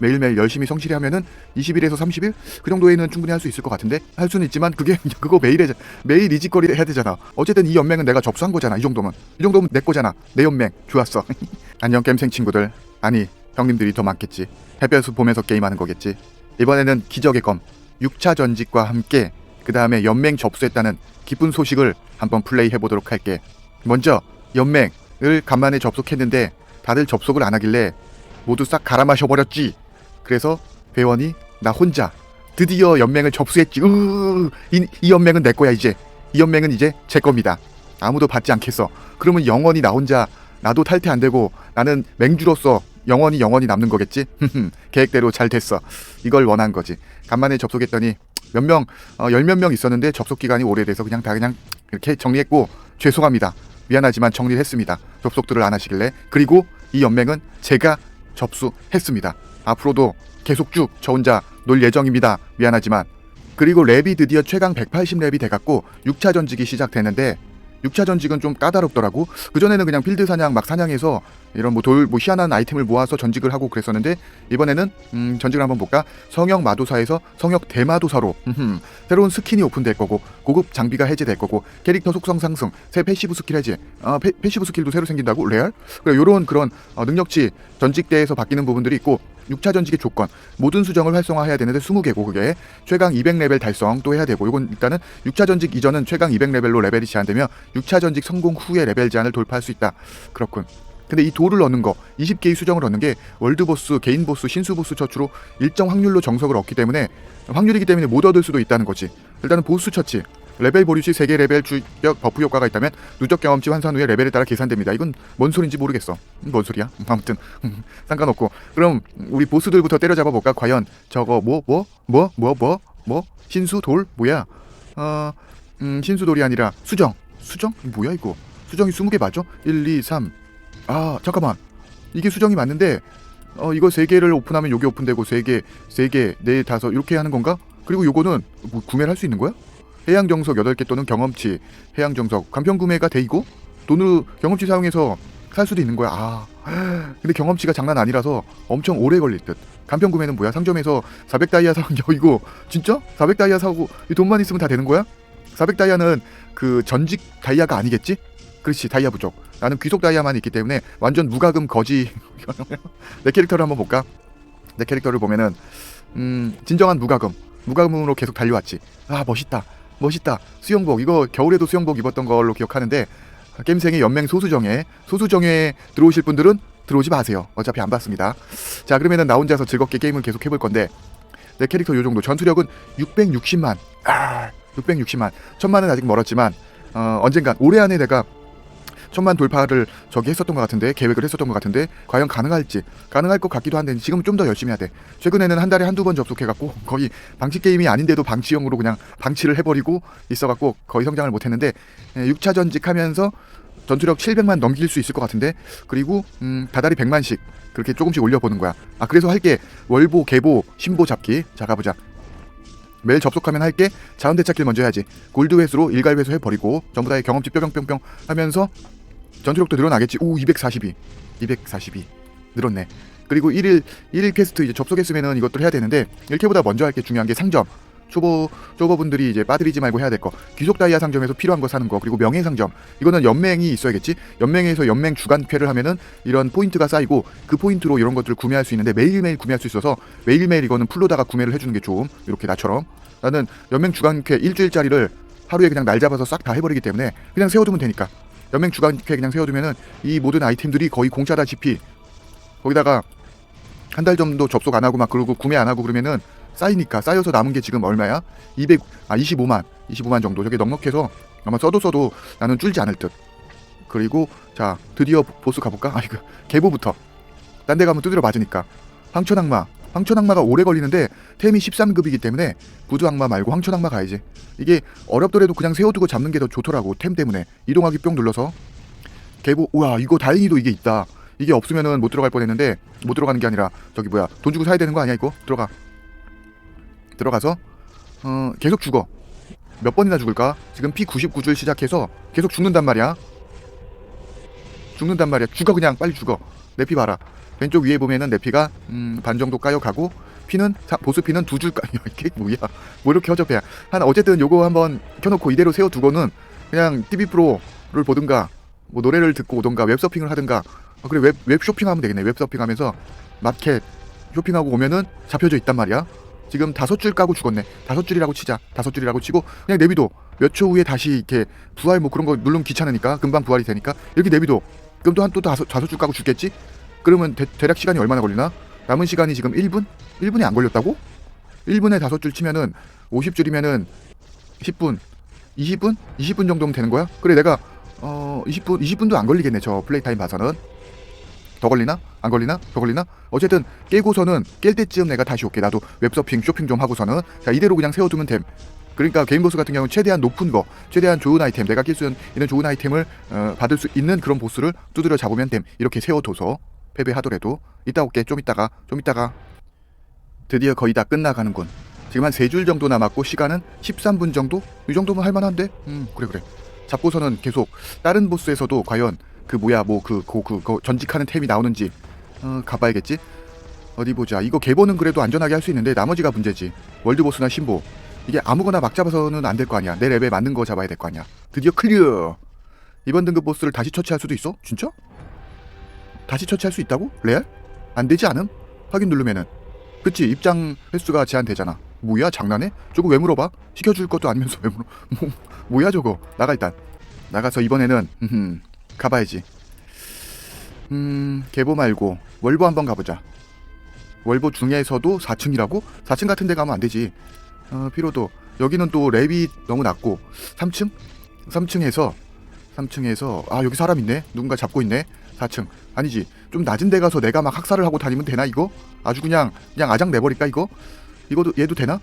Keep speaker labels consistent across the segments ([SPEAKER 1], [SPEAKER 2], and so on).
[SPEAKER 1] 매일매일 열심히 성실히 하면은 20일에서 30일? 그 정도에는 충분히 할 수 있을 것 같은데? 할 수는 있지만 그게 그거 매일에 매일 이직거리 해야 되잖아. 어쨌든 이 연맹은 내가 접수한 거잖아 이 정도면. 이 정도면 내 거잖아. 내 연맹. 좋았어. 안녕 겜생 친구들. 아니 형님들이 더 많겠지. 해변수 보면서 게임하는 거겠지. 이번에는 기적의 검. 6차 전직과 함께 그 다음에 연맹 접수했다는 기쁜 소식을 한번 플레이 해 보도록 할게. 먼저 연맹을 간만에 접속했는데 다들 접속을 안 하길래 모두 싹 갈아 마셔버렸지. 그래서 회원이 나 혼자 드디어 연맹을 접수했지. 으, 이, 이 연맹은 내 거야 이제. 이 연맹은 이제 제 겁니다. 아무도 받지 않겠어. 그러면 영원히 나 혼자 나도 탈퇴 안 되고 나는 맹주로서 영원히 영원히 남는 거겠지. 계획대로 잘 됐어. 이걸 원한 거지. 간만에 접속했더니 몇 명, 어, 열몇 명 있었는데 접속 기간이 오래돼서 그냥 다 그냥 이렇게 정리했고 죄송합니다. 미안하지만 정리를 했습니다. 접속들을 안 하시길래 그리고 이 연맹은 제가 접수했습니다. 앞으로도 계속 쭉 저 혼자 놀 예정입니다. 미안하지만 그리고 랩이 드디어 최강 180랩이 돼갖고 6차 전직이 시작되는데 6차 전직은 좀 까다롭더라고. 그전에는 그냥 필드 사냥 막 사냥해서 이런 뭐 돌 뭐 희한한 아이템을 모아서 전직을 하고 그랬었는데 이번에는 음, 전직을 한번 볼까? 성역 마도사에서 성역 대마도사로 새로운 스킨이 오픈될 거고 고급 장비가 해제될 거고 캐릭터 속성 상승, 새 패시브 스킬 해제, 아, 패, 패시브 스킬도 새로 생긴다고 레알? 그래 요런 그런 어, 능력치 전직대에서 바뀌는 부분들이 있고 6차 전직의 조건 모든 수정을 활성화해야 되는데 20개고 그게 최강 200레벨 달성 또 해야 되고 이건 일단은 6차 전직 이전은 최강 200레벨로 레벨이 제한되며 6차 전직 성공 후에 레벨 제한을 돌파할 수 있다. 그렇군. 근데 이 돌을 얻는 거 20개의 수정을 얻는 게 월드 보스, 개인 보스, 신수 보스 처치로 일정 확률로 정석을 얻기 때문에 확률이기 때문에 못 얻을 수도 있다는 거지. 일단은 보스 처치 레벨 보류 시 3개 레벨 주력 버프 효과가 있다면 누적 경험치 환산 후에 레벨에 따라 계산됩니다. 이건 뭔 소린지 모르겠어. 음, 뭔 소리야? 아무튼 상관없고 그럼 우리 보스들부터 때려잡아 볼까? 과연 저거 뭐 뭐 뭐 뭐 뭐 뭐 신수 돌 뭐야? 어 음, 신수 돌이 아니라 수정 수정 뭐야 이거? 수정이 20개 맞죠? 1, 2, 3. 아 잠깐만 이게 수정이 맞는데 어 이거 세 개를 오픈하면 요게 오픈되고 세 개, 세 개, 네, 다섯 이렇게 하는 건가? 그리고 요거는 뭐 구매를 할 수 있는 거야? 해양 정석 8개 또는 경험치 해양 정석 간편 구매가 돼 있고 돈으로 경험치 사용해서 살 수도 있는 거야. 아. 근데 경험치가 장난 아니라서 엄청 오래 걸릴 듯. 간편 구매는 뭐야? 상점에서 400 다이아 사면 야 이거 진짜? 400 다이아 사고 이 돈만 있으면 다 되는 거야? 400 다이아는 그 전직 다이아가 아니겠지? 그렇지 다이아 부족. 나는 귀속 다이아만 있기 때문에 완전 무과금 거지. 내 캐릭터를 한번 볼까? 내 캐릭터를 보면은 음 진정한 무과금. 무과금으로 계속 달려왔지. 아 멋있다. 멋있다. 수영복 이거 겨울에도 수영복 입었던 걸로 기억하는데 게임생의 연맹 소수정에 소수정에 들어오실 분들은 들어오지 마세요. 어차피 안 받습니다. 자 그러면은 나 혼자서 즐겁게 게임을 계속 해볼 건데 내 캐릭터 요 정도 전투력은 660만. 아 660만. 천만은 아직 멀었지만 어, 언젠간 올해 안에 내가 천만 돌파를 저기 했었던 것 같은데 계획을 했었던 것 같은데 과연 가능할지 가능할 것 같기도 한데 지금 좀 더 열심히 해야 돼 최근에는 한 달에 한두 번 접속해갖고 거의 방치 게임이 아닌데도 방치형으로 그냥 방치를 해버리고 있어갖고 거의 성장을 못했는데 6차 전직 하면서 전투력 700만 넘길 수 있을 것 같은데 그리고 음, 다달이 100만씩 그렇게 조금씩 올려보는 거야. 아 그래서 할 게 월보 개보 신보 잡기. 자 가보자. 매일 접속하면 할게 자원 대찾기를 먼저 해야지. 골드 회수로 일갈 회수 해버리고 전부 다의 경험치 뿅뿅뿅뿅 하면서 전투력도 늘어나겠지 오 242, 242 늘었네. 그리고 1일 1일 퀘스트 이제 접속했으면은 이것들 해야 되는데 이렇게보다 먼저 할 게 중요한 게 상점. 초보 초보분들이 이제 빠뜨리지 말고 해야 될 거. 귀속 다이아 상점에서 필요한 거 사는 거. 그리고 명예 상점. 이거는 연맹이 있어야겠지. 연맹에서 연맹 주간회를 하면은 이런 포인트가 쌓이고 그 포인트로 이런 것들을 구매할 수 있는데 매일매일 구매할 수 있어서 매일매일 이거는 풀로다가 구매를 해 주는 게 좋음. 이렇게 나처럼. 나는 연맹 주간회 일주일짜리를 하루에 그냥 날 잡아서 싹 다 해버리기 때문에 그냥 세워두면 되니까. 연맹 주간회 그냥 세워두면은 이 모든 아이템들이 거의 공짜다시피 거기다가 한 달 정도 접속 안 하고 막 그러고 구매 안 하고 그러면은 쌓이니까 쌓여서 남은 게 지금 얼마야? 200, 아 25만, 25만 정도. 저게 넉넉해서 아마 써도 써도 나는 줄지 않을 듯. 그리고 자 드디어 보스 가볼까? 아 이거 개보부터. 딴 데 가면 두드려 맞으니까. 황천악마. 황천악마가 오래 걸리는데 템이 13급이기 때문에 부두악마 말고 황천악마 가야지. 이게 어렵더라도 그냥 세워두고 잡는 게 더 좋더라고 템 때문에. 이동하기 뿅 눌러서. 개보 우와 이거 다행히도 이게 있다. 이게 없으면은 못 들어갈 뻔했는데 못 들어가는 게 아니라 저기 뭐야 돈 주고 사야 되는 거 아니야 이거? 들어가. 들어가서 어 계속 죽어. 몇 번이나 죽을까? 지금 P 99줄 시작해서 계속 죽는단 말이야. 죽는단 말이야. 죽어 그냥. 빨리 죽어. 내 피 봐라 왼쪽 위에 보면은 내 피가 음, 반 정도 까여가고 피는 사- 보스 피는 두 줄 까. 야, 이게 뭐야? 뭐 이렇게 허접해? 한 어쨌든 요거 한번 켜놓고 이대로 세워두고는 그냥 TV 프로를 보든가 뭐 노래를 듣고 오든가 웹서핑을 하든가 아, 그래 웹, 웹 쇼핑하면 되겠네. 웹 서핑하면서 마켓 쇼핑하고 오면은 잡혀져 있단 말이야. 지금 다섯 줄 까고 죽었네. 다섯 줄이라고 치자. 다섯 줄이라고 치고 그냥 내비도 몇 초 후에 다시 이렇게 부활 뭐 그런 거 누르면 귀찮으니까 금방 부활이 되니까 이렇게 내비도 그럼 또 한또 다섯 다섯 줄 까고 죽겠지? 그러면 대, 대략 시간이 얼마나 걸리나? 남은 시간이 지금 1분? 1분이 안 걸렸다고? 1분에 다섯 줄 치면은 50줄이면은 10분, 20분? 20분 정도면 되는 거야? 그래 내가 어 20분 20분도 안 걸리겠네 저 플레이 타임 봐서는 더 걸리나? 안 걸리나? 더 걸리나? 어쨌든 깨고서는 깰 때쯤 내가 다시 올게 나도 웹서핑 쇼핑 좀 하고서는 자 이대로 그냥 세워두면 됨 그러니까 개인 보스 같은 경우는 최대한 높은 거 최대한 좋은 아이템 내가 낄 수 있는 좋은 아이템을 어, 받을 수 있는 그런 보스를 두드려 잡으면 됨 이렇게 세워둬서 패배하더라도 이따 올게. 좀 이따가 좀 이따가. 드디어 거의 다 끝나가는군. 지금 한 세 줄 정도 남았고 시간은 13분 정도? 이 정도면 할만한데? 음 그래 그래. 잡고서는 계속 다른 보스에서도 과연 그 뭐야 뭐그그 그, 그 전직하는 템이 나오는지 어, 가봐야겠지? 어디 보자. 이거 개보는 그래도 안전하게 할 수 있는데 나머지가 문제지. 월드보스나 신보. 이게 아무거나 막 잡아서는 안 될 거 아니야. 내 랩에 맞는 거 잡아야 될 거 아니야. 드디어 클리어! 이번 등급 보스를 다시 처치할 수도 있어? 진짜? 다시 처치할 수 있다고? 레알? 안 되지 않음? 확인 누르면은 그치 입장 횟수가 제한되잖아 뭐야 장난해? 저거 왜 물어봐? 시켜줄 것도 아니면서 왜 물어 뭐, 뭐야 저거 나가 일단 나가서 이번에는 음, 가봐야지 음 개보 말고 월보 한번 가보자 월보 중에서도 4층이라고? 4층 같은 데 가면 안 되지 어 피로도 여기는 또 랩이 너무 낮고 3층? 3층에서 3층에서 아 여기 사람 있네 누군가 잡고 있네 4층. 아니지. 좀 낮은 데 가서 내가 막 학살을 하고 다니면 되나 이거? 아주 그냥 그냥 아장 내버릴까 이거? 이거도 얘도 되나?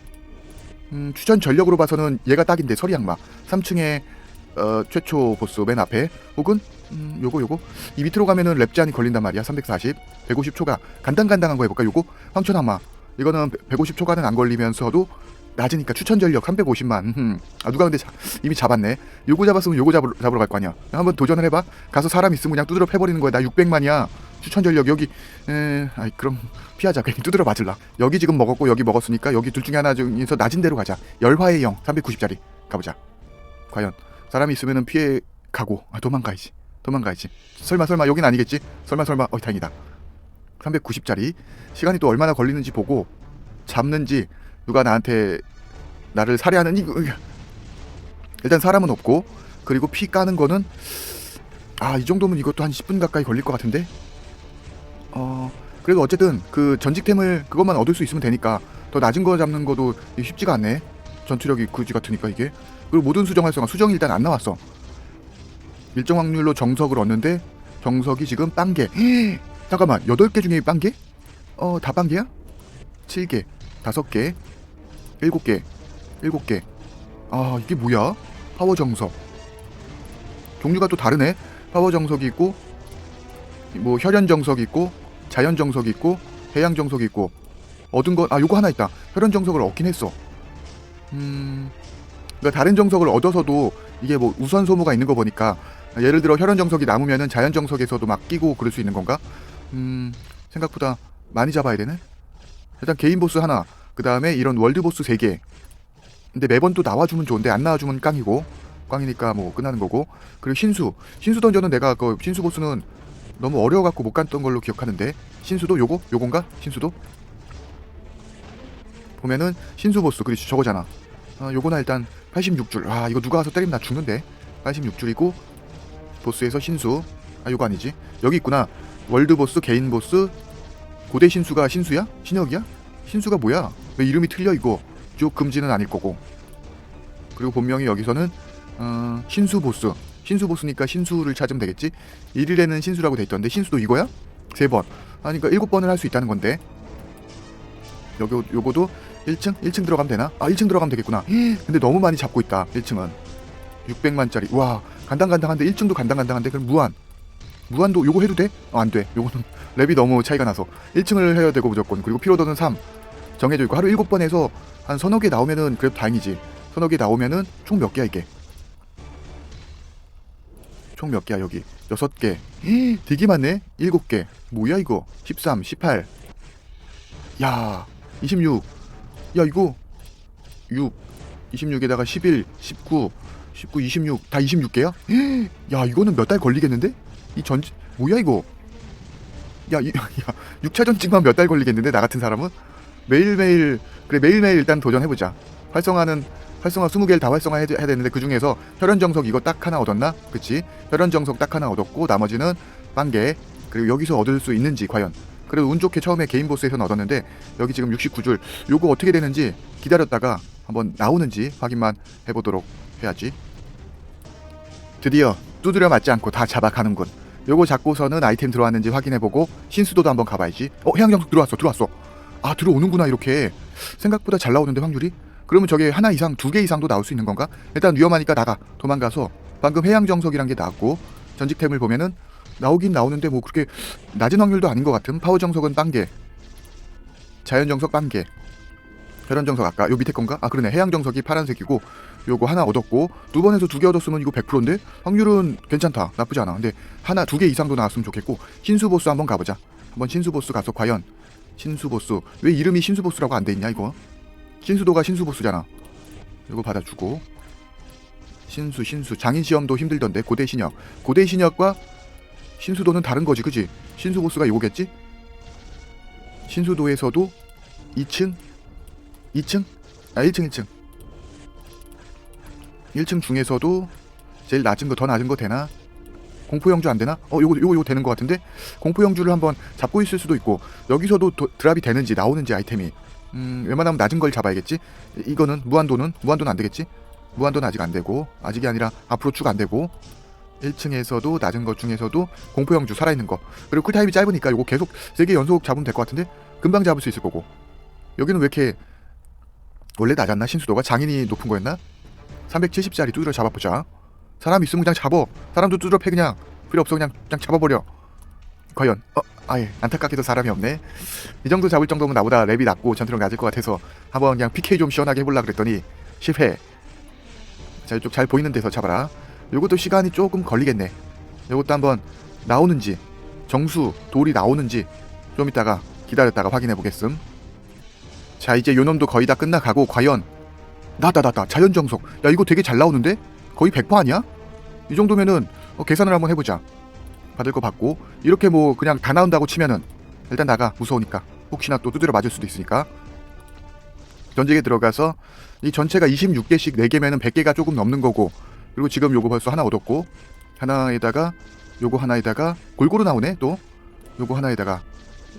[SPEAKER 1] 음 추천 전력으로 봐서는 얘가 딱인데 서리양마. 3층에 어, 최초 보스 맨 앞에. 혹은 음, 요거 요거? 이 밑으로 가면은 랩 제한이 걸린단 말이야 340 150초가. 간당간당한 거 해볼까 요거? 황천항마. 이거는 150초간은 안 걸리면서도 낮으니까 추천 전력 350만. 음. 아 누가 근데 자, 이미 잡았네. 요거 잡았으면 요거 잡으러, 잡으러 갈 거 아니야. 한번 도전을 해봐. 가서 사람 있으면 그냥 두드려 패버리는 거야. 나 600만이야. 추천 전력 여기. 에 아이 그럼 피하자. 괜히 두드려 맞을라. 여기 지금 먹었고 여기 먹었으니까 여기 둘 중에 하나 중에서 낮은 데로 가자. 열화의 영 390짜리. 가보자. 과연 사람이 있으면은 피해 가고. 아 도망가야지. 도망가야지. 설마 설마. 여긴 아니겠지? 설마 설마. 어 다행이다. 390짜리. 시간이 또 얼마나 걸리는지 보고 잡는지 누가 나한테 나를 살해하는지 이거-. 일단 사람은 없고 그리고 피 까는 거는 아 이 정도면 이것도 한 10분 가까이 걸릴 것 같은데 어 그래도 어쨌든 그 전직템을 그것만 얻을 수 있으면 되니까 더 낮은 거 잡는 것도 쉽지가 않네 전투력이 그지 같으니까 이게 그리고 모든 수정 활성화 수정이 일단 안 나왔어 일정 확률로 정석을 얻는데 정석이 지금 빵개 잠깐만 8개 중에 빵개? 어다 빵개야? 7개 5개 7개. 7개. 아 이게 뭐야? 파워 정석. 종류가 또 다르네. 파워 정석이 있고 뭐 혈연 정석이 있고 자연 정석이 있고 해양 정석이 있고. 얻은 거아 요거 하나 있다. 혈연 정석을 얻긴 했어. 음 그러니까 다른 정석을 얻어서도 이게 뭐 우선 소모가 있는 거 보니까 예를 들어 혈연 정석이 남으면은 자연 정석에서도 막 끼고 그럴 수 있는 건가? 음 생각보다 많이 잡아야 되네. 일단 개인 보스 하나, 그 다음에 이런 월드 보스 세 개. 근데 매번 또 나와주면 좋은데 안 나와주면 깡이고 꽝이니까 뭐 끝나는 거고. 그리고 신수. 신수 던전은 내가 그 신수 보스는 너무 어려워갖고 못 갔던 걸로 기억하는데 신수도 요거? 요건가? 신수도? 보면은 신수 보스 그렇지 저거잖아. 아 요거나 일단 86줄. 아 이거 누가 와서 때리면 나 죽는데? 86줄이고 보스에서 신수. 아 요거 아니지? 여기 있구나. 월드 보스 개인 보스. 고대 신수가 신수야? 신혁이야 신수가 뭐야? 왜 이름이 틀려 이거? 쭉 금지는 아닐 거고. 그리고 본명이 여기서는 어, 신수 보스. 신수 보스니까 신수를 찾으면 되겠지? 1일에는 신수라고 돼 있던데 신수도 이거야? 세 번. 아니 그러니까 일곱 번을 할 수 있다는 건데. 여기 요거도 1층? 1층 들어가면 되나? 아 1층 들어가면 되겠구나. 근데 너무 많이 잡고 있다 1층은. 600만짜리. 와 간당간당한데 1층도 간당간당한데 그럼 무한. 무한도 요거 해도 돼? 어, 안 돼. 요거는 랩이 너무 차이가 나서. 1층을 해야 되고 무조건. 그리고 피로도는 3 정해져 있고 하루 7번 해서 한 서너 개 나오면은 그래도 다행이지. 서너 개 나오면은 총 몇 개야 이게? 총 몇 개야 여기? 6개 되게 많네 7개 뭐야 이거 13 18 야, 26. 야, 이거 6. 26에다가 11, 19, 19, 26. 다 26개야? 야, 이거는 몇 달 걸리겠는데? 이 전, 뭐야, 이거? 야, 이, 야, 6차 전직만 몇 달 걸리겠는데, 나 같은 사람은? 매일매일, 그래, 매일매일 일단 도전해보자. 활성화는, 활성화 20개를 다 활성화 해야 되는데, 그 중에서 혈연정석 이거 딱 하나 얻었나? 그치? 혈연정석 딱 하나 얻었고, 나머지는 빵개. 그리고 여기서 얻을 수 있는지, 과연. 그래도 운 좋게 처음에 개인 보스에서는 얻었는데 여기 지금 69줄 요거 어떻게 되는지 기다렸다가 한번 나오는지 확인만 해보도록 해야지 드디어 두드려 맞지 않고 다 잡아가는군 요거 잡고서는 아이템 들어왔는지 확인해보고 신수도도 한번 가봐야지 어 해양정석 들어왔어 들어왔어 아 들어오는구나 이렇게. 생각보다 잘 나오는데 확률이? 그러면 저게 하나 이상 두 개 이상도 나올 수 있는 건가? 일단 위험하니까 나가. 도망가서. 방금 해양 정석이란 게 나왔고 전직템을 보면은 나오긴 나오는데 뭐 그렇게 낮은 확률도 아닌 것 같은 파워 정석은 빵개. 자연 정석 빵개. 혈연 정석 아까 요 밑에 건가? 아 그러네. 해양 정석이 파란색이고 요거 하나 얻었고 두 번에서 두 개 얻었으면 이거 100%인데 확률은 괜찮다. 나쁘지 않아. 근데 하나 두 개 이상도 나왔으면 좋겠고 신수 보스 한번 가보자. 한번 신수 보스 가서 과연 신수 보스 왜 이름이 신수 보스라고 안 돼 있냐 이거 신수도가 신수 보스잖아 이거 받아주고 신수 신수 장인 시험도 힘들던데 고대 신역 고대 신역과 신수도는 다른 거지, 그지? 신수 보스가 이거겠지? 신수도에서도 2층, 2층, 아 1층, 1층. 1층 중에서도 제일 낮은 거, 더 낮은 거 되나? 공포 영주 안 되나? 어, 요거 요거 요거 되는 거 같은데? 공포 영주를 한번 잡고 있을 수도 있고 여기서도 도, 드랍이 되는지 나오는지 아이템이 음 웬만하면 낮은 걸 잡아야겠지. 이거는 무한도는 무한도는 안 되겠지? 무한도는 아직 안 되고 아직이 아니라 앞으로 쭉 안 되고 1층에서도 낮은 것 중에서도 공포 영주 살아있는 거. 그리고 쿨타임이 짧으니까 이거 계속 3개 연속 잡으면 될 것 같은데? 금방 잡을 수 있을 거고. 여기는 왜 이렇게 원래 낮았나? 신수도가? 장인이 높은 거였나? 370짜리 두드려 잡아보자 사람 있으면 그냥 잡어. 사람도 두드려 패 그냥. 필요 없어 그냥 그냥 잡아버려. 과연. 어 아예 안타깝게도 사람이 없네. 이 정도 잡을 정도면 나보다 랩이 낮고 전투력 낮을 것 같아서 한번 그냥 PK 좀 시원하게 해보려 그랬더니 실패. 자 이쪽 잘 보이는 데서 잡아라. 요것도 시간이 조금 걸리겠네. 요것도 한번 나오는지 정수 돌이 나오는지 좀 이따가 기다렸다가 확인해 보겠음. 자 이제 요놈도 거의 다 끝나가고 과연. 나다 나다 자연 정석. 야 이거 되게 잘 나오는데 거의 100% 아니야? 이 정도면은 어, 계산을 한번 해보자. 받을 거 받고 이렇게 뭐 그냥 다 나온다고 치면은 일단 나가 무서우니까 혹시나 또 두드려 맞을 수도 있으니까 전직에 들어가서 이 전체가 26개씩 4개면은 100개가 조금 넘는 거고 그리고 지금 요거 벌써 하나 얻었고 하나에다가 요거 하나에다가 골고루 나오네 또 요거 하나에다가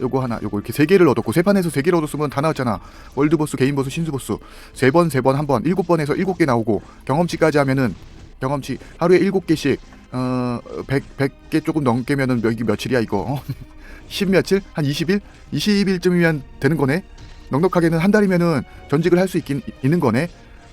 [SPEAKER 1] 요거 하나 요거 이렇게 세 개를 얻었고 세 판에서 세 개를 얻었으면 다 나왔잖아. 월드 보스 개인 보스 신수 보스. 세 번 세 번 한 번 일곱 번에서 일곱 개 나오고 경험치까지 하면은 경험치 하루에 일곱 개씩 어100 100개 조금 넘게면은 몇, 며칠이야 이거. 어? 10 며칠? 한 20일? 20일쯤이면 되는 거네? 넉넉하게는 한 달이면은 전직을 할 수 있긴 있는 거네?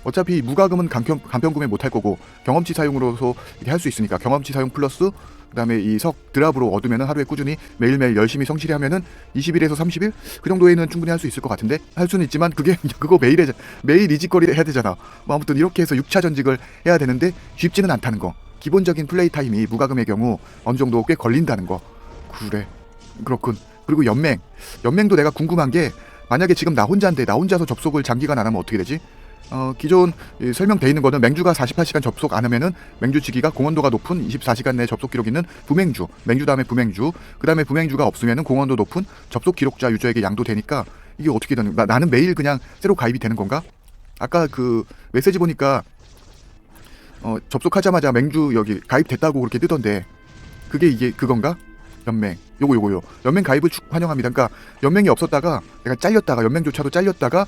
[SPEAKER 1] 어차피 무과금은 간편, 간편 구매 못할 거고 경험치 사용으로서 이렇게 할 수 있으니까. 경험치 사용 플러스 그다음에 이 석 드랍으로 얻으면 하루에 꾸준히 매일매일 열심히 성실히 하면은 20일에서 30일 그 정도에는 충분히 할 수 있을 것 같은데 할 수는 있지만 그게 그거 매일에 매일 이직거리 해야 되잖아. 뭐 아무튼 이렇게 해서 6차 전직을 해야 되는데 쉽지는 않다는 거. 기본적인 플레이 타임이 무과금의 경우 어느 정도 꽤 걸린다는 거. 그래. 그렇군. 그리고 연맹. 연맹도 내가 궁금한 게 만약에 지금 나 혼자인데 나 혼자서 접속을 장기간 안 하면 어떻게 되지? 어, 기존 이 설명돼 있는 거는 맹주가 48시간 접속 안 하면은 맹주치기가 공헌도가 높은 24시간 내 접속 기록 있는 부맹주, 맹주 다음에 부맹주, 그 다음에 부맹주가 없으면은 공헌도 높은 접속 기록자 유저에게 양도되니까 이게 어떻게 되는? 나, 나는 매일 그냥 새로 가입이 되는 건가? 아까 그 메시지 보니까 어, 접속하자마자 맹주 여기 가입됐다고 그렇게 뜨던데 그게 이게 그건가? 연맹 요거 요거요 연맹 가입을 축 환영합니다. 그러니까 연맹이 없었다가 내가 잘렸다가 연맹조차도 잘렸다가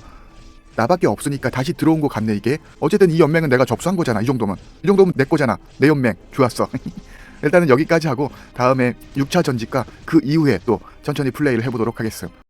[SPEAKER 1] 나밖에 없으니까 다시 들어온 거 같네 이게. 어쨌든 이 연맹은 내가 접수한 거잖아 이 정도면. 이 정도면 내 거잖아 내 연맹. 좋았어. 일단은 여기까지 하고 다음에 6차 전직과 그 이후에 또 천천히 플레이를 해보도록 하겠음